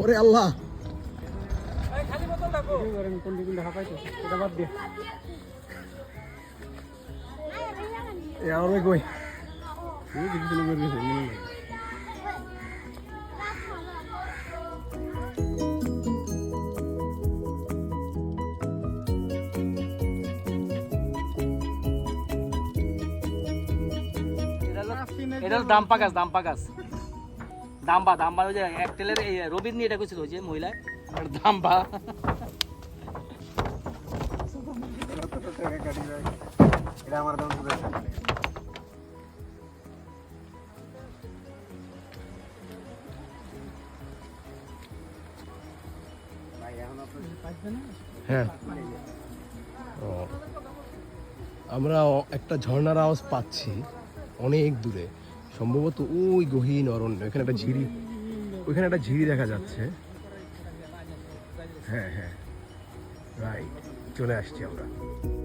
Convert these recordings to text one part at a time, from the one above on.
ওরে আল্লাহ। কোন দিকে হাঁপাইতো এটা বাদ দাম্বা দাম্বা ওই যে এক তেলের এই রবির নিয়ে এটা করছিল ওই যে মহিলা আর দাম্বা। দাম হ্যাঁ। ও। আমরা একটা ঝর্ণার আওয়াজ পাচ্ছি অনেক দূরে। সম্ভবত ওই গহীন অরণ্য, এখানে একটা ঝিরি, ওইখানে একটা ঝিরি দেখা যাচ্ছে। হ্যাঁ হ্যাঁ। রাইট চলে আসছি আমরা।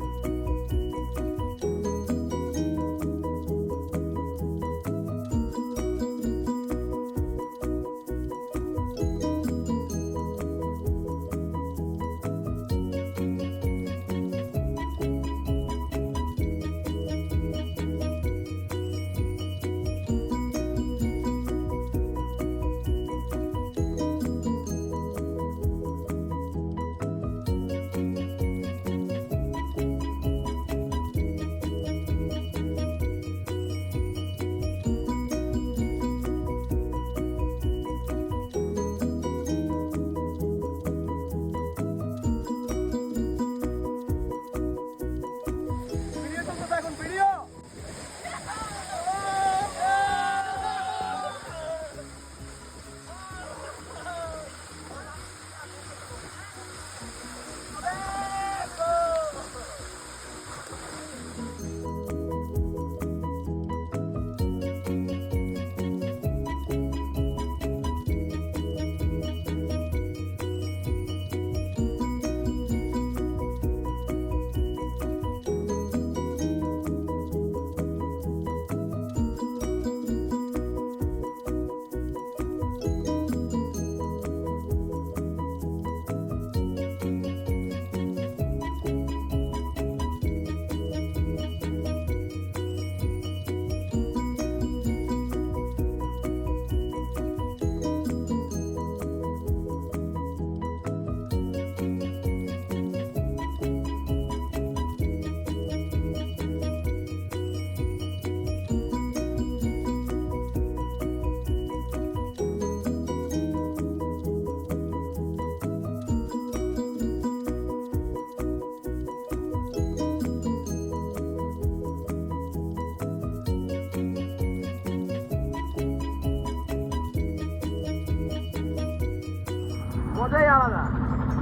মজাই আলাদা।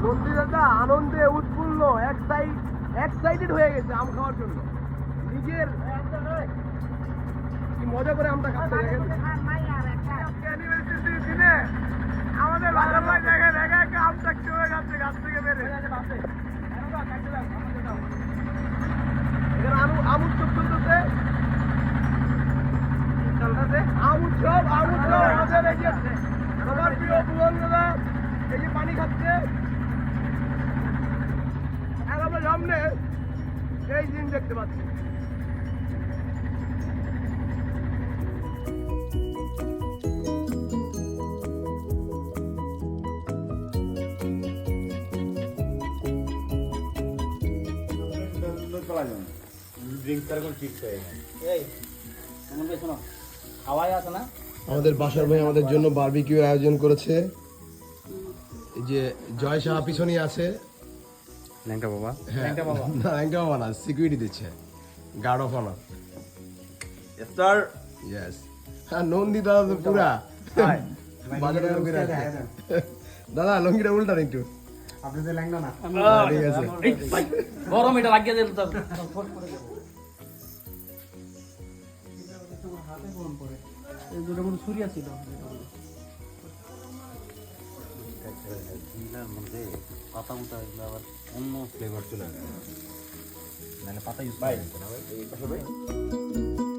নন্দীদাতা আনন্দে উৎফুল্ল, এক এক্সাইটেড হয়ে গেছে আম খাওয়ার জন্য। নিজের কি মজা করে আমটা খাচ্ছে, দেখেন। আমাদের ভালো ভাই দেখে দেখে একটা আম চাকতে যাচ্ছে গাছ থেকে বেরে এখানে আম আম উৎসব চলতেছে। চলতেছে? আম উৎসব আম উৎসব আমাদের এই যে পানি খাচ্ছে। আর আমরা সামনে এই জিনিস দেখতে পাচ্ছি। আমাদের বাসার ভাই আমাদের জন্য বার্বিকিউ আয়োজন করেছে। যে জয় সাহা পিছনে আছে। ল্যাংটা বাবা। হ্যাঁ। ল্যাংটা বাবা। না ল্যাংটা বাবা না সিকিউরিটি দিচ্ছে। Guard of honour star yes হ্যাঁ নন্দী দাদা তো পুরা। বাজারে লুঙ্গিটা আছে। দাদা লুঙ্গিটা উল্টান একটু। আপনাদের ল্যাংটা না। ঠিক আছে। গরম এটা লাগিয়ে দিল তো। এই দুটো মনে সুরিয়া ছিল মধ্যে পাতা মতো এগুলো আবার অন্য ফ্লেভার চলে আসে নাহলে পাতা ইউজ ভাই ভাই।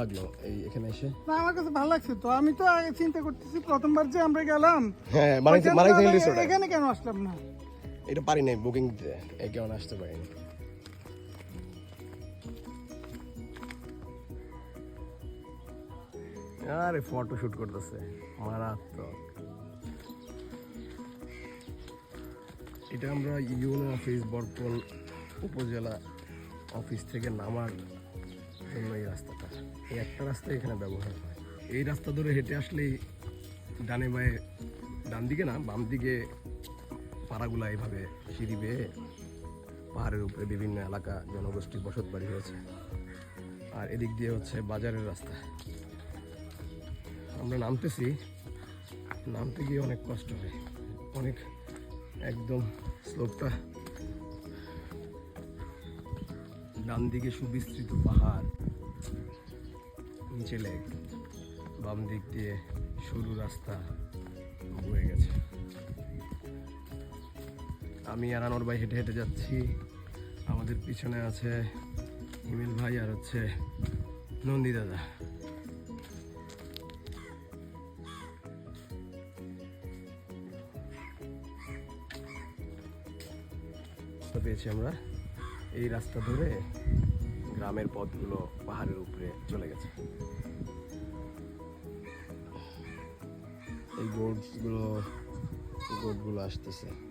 লাগল এই এখানে এসে? না আমার কাছে ভালো লাগছে তো। আমি তো আগে চিন্তা করতেছি প্রথমবার যে আমরা গেলাম হ্যাঁ ওইখানে মানিক এখানে কেন আসলাম না? এটা পারি নাই বুকিং কেমন আসতে পারিনি। আরে ফটো শুট করতেছে। মারাত্মক। এটা আমরা ইউনো অফিস বরকল উপজেলা অফিস থেকে নামার জন্য এই রাস্তাটা। এই একটা রাস্তা এখানে ব্যবহার হয়। এই রাস্তা ধরে হেঁটে আসলেই ডানে বায়ে, ডান দিকে না, বাম দিকে পাড়াগুলা এইভাবে সিঁড়ি বেয়ে পাহাড়ের উপরে বিভিন্ন এলাকা জনগোষ্ঠীর বসত বাড়ি হয়েছে। আর এদিক দিয়ে হচ্ছে বাজারের রাস্তা। আমরা নামতেছি, নামতে গিয়ে অনেক কষ্ট হয়। অনেক একদম স্লোপটা। ডান দিকে সুবিস্তৃত পাহাড় নিচে লেক বাম দিক দিয়ে সরু রাস্তা বয়ে গেছে। আমি আর আনোর ভাই হেঁটে হেঁটে যাচ্ছি। আমাদের পিছনে আছে হিমেল ভাই আর হচ্ছে নন্দী দাদা। পেয়েছি আমরা। এই রাস্তা ধরে গ্রামের পথগুলো পাহাড়ের উপরে চলে গেছে। এই গোটগুলো গোটগুলো আসতেছে।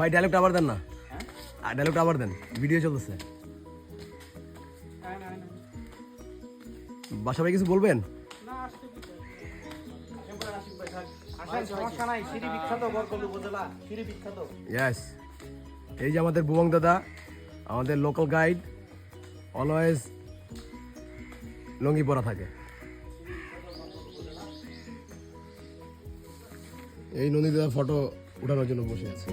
ভাই ডায়লগটা আবার দেন না। ডায়লগটা আবার দেন। ভিডিও চলতেছে। বাসা ভাই কিছু বলবেন? এই যে আমাদের বুবং দাদা, আমাদের লোকাল গাইড অলওয়েজ লঙ্গি পরা থাকে। এই নদী দাদা ফটো উঠানোর জন্য বসে আছে।